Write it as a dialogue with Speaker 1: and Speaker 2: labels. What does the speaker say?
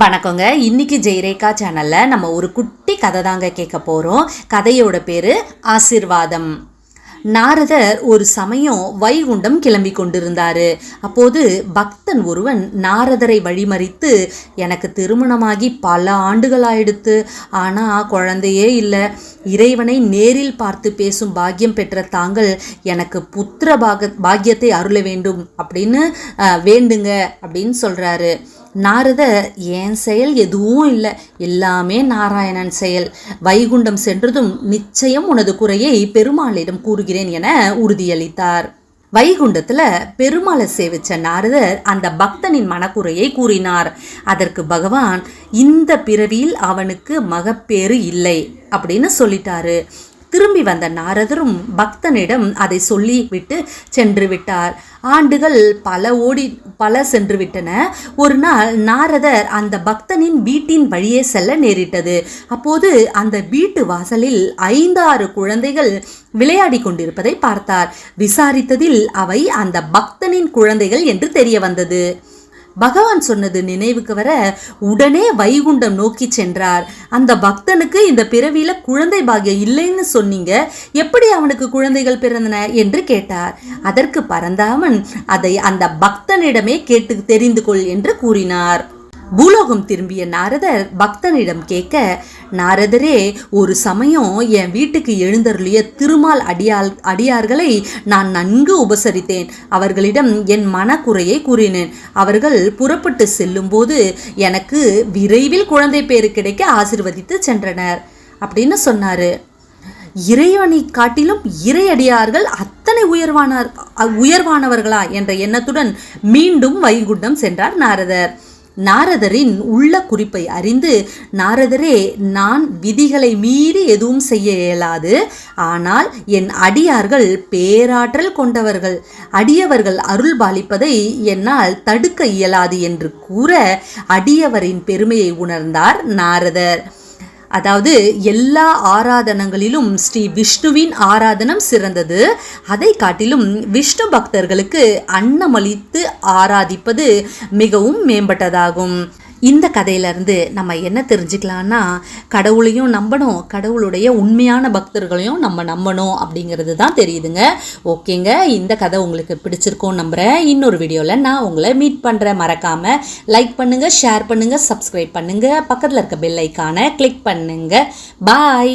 Speaker 1: வணக்கங்க. இன்னைக்கு ஜெயரேகா சேனல்ல நம்ம ஒரு குட்டி கதை தாங்க கேட்க போறோம். கதையோட பேரு ஆசிர்வாதம். நாரதர் ஒரு சமயம் வைகுண்டம் கிளம்பி கொண்டிருந்தாரு. அப்போது பக்தன் ஒருவன் நாரதரை வழிமறித்து எனக்கு திருமணமாகி பல ஆண்டுகள் ஆயிடுத்து ஆனா குழந்தையே இல்லை. இறைவனை நேரில் பார்த்து பேசும் பாக்கியம் பெற்ற தாங்கள் எனக்கு புத்திர பாக பாக்கியத்தை அருள வேண்டும். அப்படின்னு வேண்டுங்க. அப்படின்னு சொல்றாரு. நாரதர் என் செயல் எதுவும் இல்லை. எல்லாமே நாராயணன் செயல். வைகுண்டம் சென்றதும் நிச்சயம் உனது குறையை பெருமாளிடம் கூறுகிறேன் என உறுதியளித்தார். வைகுண்டத்தில் பெருமாளை சேவிச்ச நாரதர் அந்த பக்தனின் மனக்குறையை கூறினார். அதற்கு பகவான் இந்த பிறவியில் அவனுக்கு மகப்பேறு இல்லை அப்படின்னு சொல்லிட்டாரு. திரும்பி வந்த நாரதரும் பக்தனிடம் அதை சொல்லிவிட்டு சென்று விட்டார். ஆண்டுகள் பல ஓடி பல சென்று விட்டன. ஒரு நாள் நாரதர் அந்த பக்தனின் வீட்டின் வழியே செல்ல நேரிட்டது. அப்போது அந்த வீட்டு வாசலில் ஐந்தாறு குழந்தைகள் விளையாடி கொண்டிருப்பதை பார்த்தார். விசாரித்ததில் அவை அந்த பக்தனின் குழந்தைகள் என்று தெரிய வந்தது. பகவான் சொன்னது நினைவுக்கு வர உடனே வைகுண்டம் நோக்கி சென்றார். அந்த பக்தனுக்கு இந்த பிறவியில குழந்தை பாகியம் இல்லைன்னு சொன்னீங்க. எப்படி அவனுக்கு குழந்தைகள் பிறந்தன என்று கேட்டார். அதற்கு பரந்தாமன் அதை அந்த பக்தனிடமே கேட்டு தெரிந்து கொள் என்று கூறினார். பூலோகம் திரும்பிய நாரதர் பக்தனிடம் கேட்க நாரதரே ஒரு சமயம் என் வீட்டுக்கு எழுந்தருளிய திருமால் அடியால் அடியார்களை நான் நன்கு உபசரித்தேன். அவர்களிடம் என் மனக்குறையை கூறினேன். அவர்கள் புறப்பட்டு செல்லும்போது எனக்கு விரைவில் குழந்தை பேறு கிடைக்க ஆசிர்வதித்து சென்றனர். அப்படின்னு சொன்னார். இறைவனை காட்டிலும் இறையடியார்கள் அத்தனை உயர்வானார் உயர்வானவர்களா என்ற எண்ணத்துடன் மீண்டும் வைகுண்டம் சென்றார் நாரதர். நாரதரின் உள்ள குறிப்பை அறிந்து நாரதரே நான் விதிகளை மீறி எதுவும் செய்ய இயலாது. ஆனால் என் அடியார்கள் பேராற்றல் கொண்டவர்கள். அடியவர்கள் அருள் பாலிப்பதை என்னால் தடுக்க இயலாது என்று கூற அடியவரின் பெருமையை உணர்ந்தார் நாரதர். அதாவது எல்லா ஆராதனங்களிலும் ஸ்ரீ விஷ்ணுவின் ஆராதனம் சிறந்தது. அதை காட்டிலும் விஷ்ணு பக்தர்களுக்கு அன்னமளித்து ஆராதிப்பது மிகவும் மேம்பட்டதாகும். இந்த கதையிலேருந்து நம்ம என்ன தெரிஞ்சுக்கலாம்னா கடவுளையும் நம்பணும். கடவுளுடைய உண்மையான பக்தர்களையும் நம்ம நம்பணும் அப்படிங்கிறது தான் தெரியுதுங்க. ஓகேங்க. இந்த கதை உங்களுக்கு பிடிச்சிருக்கும் நம்புகிறேன் இன்னொரு வீடியோவில் நான் உங்களை மீட் பண்ணுறேன் மறக்காமல் லைக் பண்ணுங்கள் ஷேர் பண்ணுங்கள் சப்ஸ்கிரைப் பண்ணுங்கள் பக்கத்தில் இருக்க பெல் ஐக்கானை கிளிக் பண்ணுங்கள் பாய்